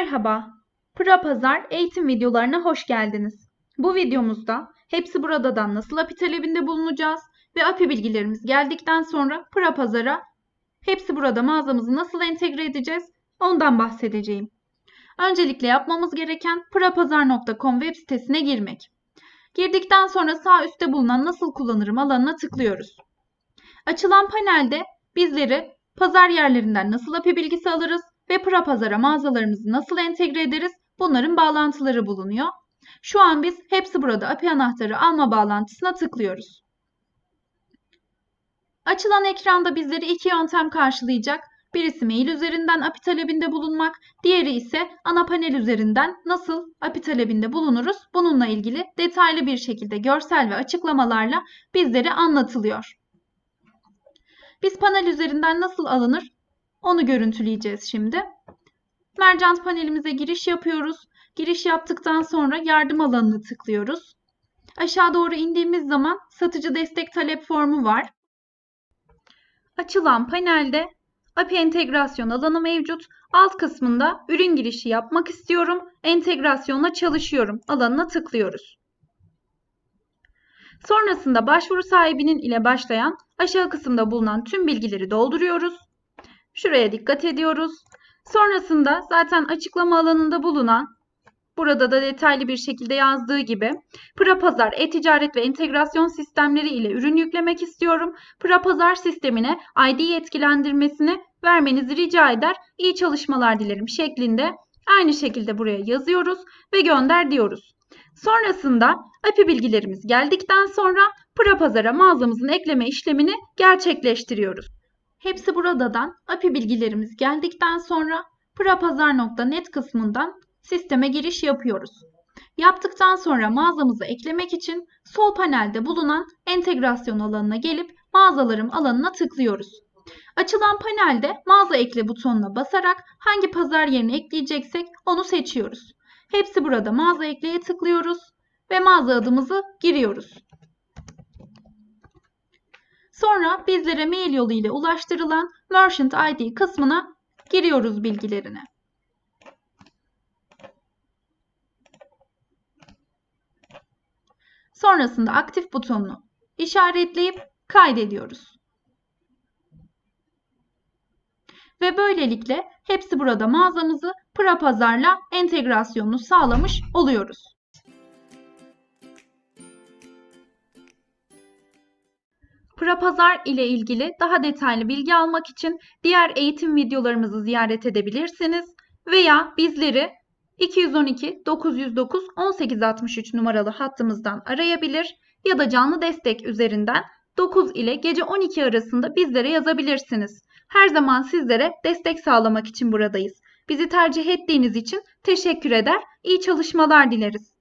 Merhaba, Pıra Pazar eğitim videolarına hoş geldiniz. Bu videomuzda hepsi buradan nasıl API talebinde bulunacağız ve API bilgilerimiz geldikten sonra Pıra Pazar'a hepsi burada mağazamızı nasıl entegre edeceğiz ondan bahsedeceğim. Öncelikle yapmamız gereken prapazar.com web sitesine girmek. Girdikten sonra sağ üstte bulunan nasıl kullanırım alanına tıklıyoruz. Açılan panelde bizleri pazar yerlerinden nasıl API bilgisi alırız ve Pıra Pazar'a mağazalarımızı nasıl entegre ederiz bunların bağlantıları bulunuyor. Şu an biz hepsi burada API anahtarı alma bağlantısına tıklıyoruz. Açılan ekranda bizleri iki yöntem karşılayacak. Birisi mail üzerinden API talebinde bulunmak, diğeri ise ana panel üzerinden nasıl API talebinde bulunuruz bununla ilgili detaylı bir şekilde görsel ve açıklamalarla bizlere anlatılıyor. Biz panel üzerinden nasıl alınır onu görüntüleyeceğiz şimdi. Mercant panelimize giriş yapıyoruz. Giriş yaptıktan sonra yardım alanını tıklıyoruz. Aşağı doğru indiğimiz zaman satıcı destek talep formu var. Açılan panelde API entegrasyon alanı mevcut. Alt kısmında ürün girişi yapmak istiyorum. Entegrasyonla çalışıyorum alanına tıklıyoruz. Sonrasında başvuru sahibinin ile başlayan aşağı kısımda bulunan tüm bilgileri dolduruyoruz. Şuraya dikkat ediyoruz. Sonrasında zaten açıklama alanında bulunan burada da detaylı bir şekilde yazdığı gibi Prapazar e-ticaret ve entegrasyon sistemleri ile ürün yüklemek istiyorum. Prapazar sistemine ID yetkilendirmesini vermenizi rica eder. İyi çalışmalar dilerim şeklinde aynı şekilde buraya yazıyoruz ve gönder diyoruz. Sonrasında API bilgilerimiz geldikten sonra Prapazar'a mağazamızın ekleme işlemini gerçekleştiriyoruz. Hepsi buradan API bilgilerimiz geldikten sonra prapazar.net kısmından sisteme giriş yapıyoruz. Yaptıktan sonra mağazamızı eklemek için sol panelde bulunan entegrasyon alanına gelip mağazalarım alanına tıklıyoruz. Açılan panelde mağaza ekle butonuna basarak hangi pazar yerine ekleyeceksek onu seçiyoruz. Hepsi burada mağaza ekleye tıklıyoruz ve mağaza adımızı giriyoruz. Sonra bizlere mail yolu ile ulaştırılan Merchant ID kısmına giriyoruz bilgilerini. Sonrasında aktif butonunu işaretleyip kaydediyoruz. Ve böylelikle hepsi burada mağazamızı Prapazar'la entegrasyonunu sağlamış oluyoruz. Prapazar ile ilgili daha detaylı bilgi almak için diğer eğitim videolarımızı ziyaret edebilirsiniz veya bizleri 212 909 1863 numaralı hattımızdan arayabilir ya da canlı destek üzerinden 9 ile gece 12 arasında bizlere yazabilirsiniz. Her zaman sizlere destek sağlamak için buradayız. Bizi tercih ettiğiniz için teşekkür eder, iyi çalışmalar dileriz.